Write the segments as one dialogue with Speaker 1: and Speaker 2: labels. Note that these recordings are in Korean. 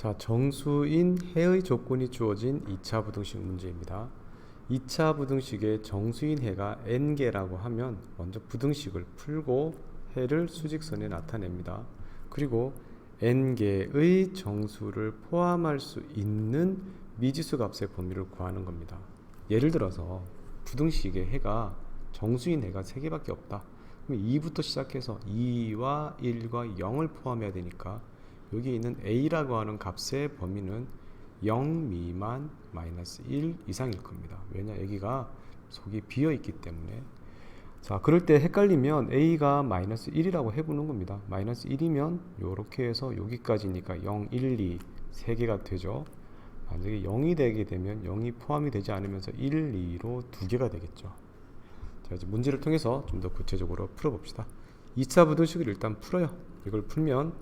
Speaker 1: 자, 정수인 해의 조건이 주어진 2차 부등식 문제입니다. 2차 부등식의 정수인 해가 n개라고 하면 먼저 부등식을 풀고 해를 수직선에 나타냅니다. 그리고 n개의 정수를 포함할 수 있는 미지수 값의 범위를 구하는 겁니다. 예를 들어서 부등식의 해가 정수인 해가 3개밖에 없다. 그럼 2부터 시작해서 2와 1과 0을 포함해야 되니까 여기 있는 a라고 하는 값의 범위는 0 미만 마이너스 1 이상일 겁니다. 왜냐 여기가 속이 비어 있기 때문에 자 그럴 때 헷갈리면 a가 마이너스 1이라고 해보는 겁니다. 마이너스 1이면 이렇게 해서 여기까지니까 0, 1, 2세 개가 되죠. 만약에 0이 되게 되면 0이 포함이 되지 않으면서 1, 2로 두 개가 되겠죠. 자 이제 문제를 통해서 좀 더 구체적으로 풀어봅시다. 2차 부등식을 일단 풀어요. 이걸 풀면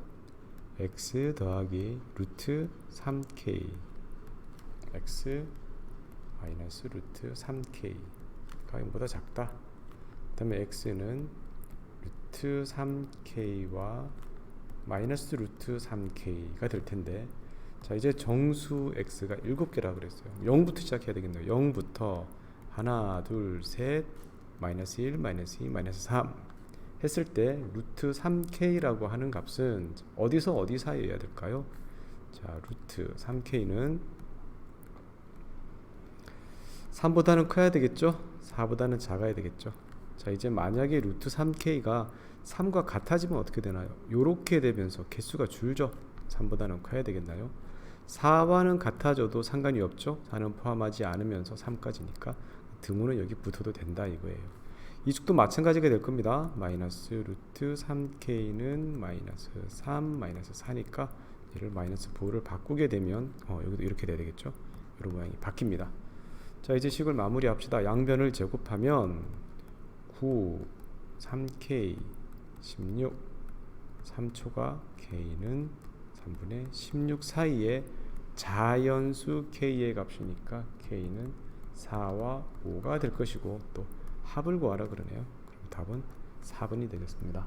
Speaker 1: x 더하기 루트 3k x 마이너스 루트 3k가 0보다 작다. 그 다음에 x는 루트 3k와 마이너스 루트 3k가 될 텐데 자 이제 정수 x가 7개라 그랬어요. 0부터 시작해야 되겠네요. 0부터 하나 둘 셋 마이너스 1 마이너스 2 마이너스 3 했을 때 루트 3k라고 하는 값은 어디서 어디 사이여야 될까요? 자, 루트 3k는 3보다는 커야 되겠죠? 4보다는 작아야 되겠죠? 자, 이제 만약에 루트 3k가 3과 같아지면 어떻게 되나요? 요렇게 되면서 개수가 줄죠? 3보다는 커야 되겠나요? 4와는 같아져도 상관이 없죠? 4는 포함하지 않으면서 3까지니까 등호는 여기 붙어도 된다 이거예요. 이 축도 마찬가지가 될 겁니다. 마이너스 루트 3k는 마이너스 3 마이너스 4니까 얘를 마이너스 4를 바꾸게 되면 어, 여기도 이렇게 돼야 되겠죠. 이런 모양이 바뀝니다. 자 이제 식을 마무리합시다. 양변을 제곱하면 9 3k 16 3초가 k는 3분의 16 사이에 자연수 k의 값이니까 k는 4와 5가 될 것이고 또 합을 구하라 그러네요. 그럼 답은 4번이 되겠습니다.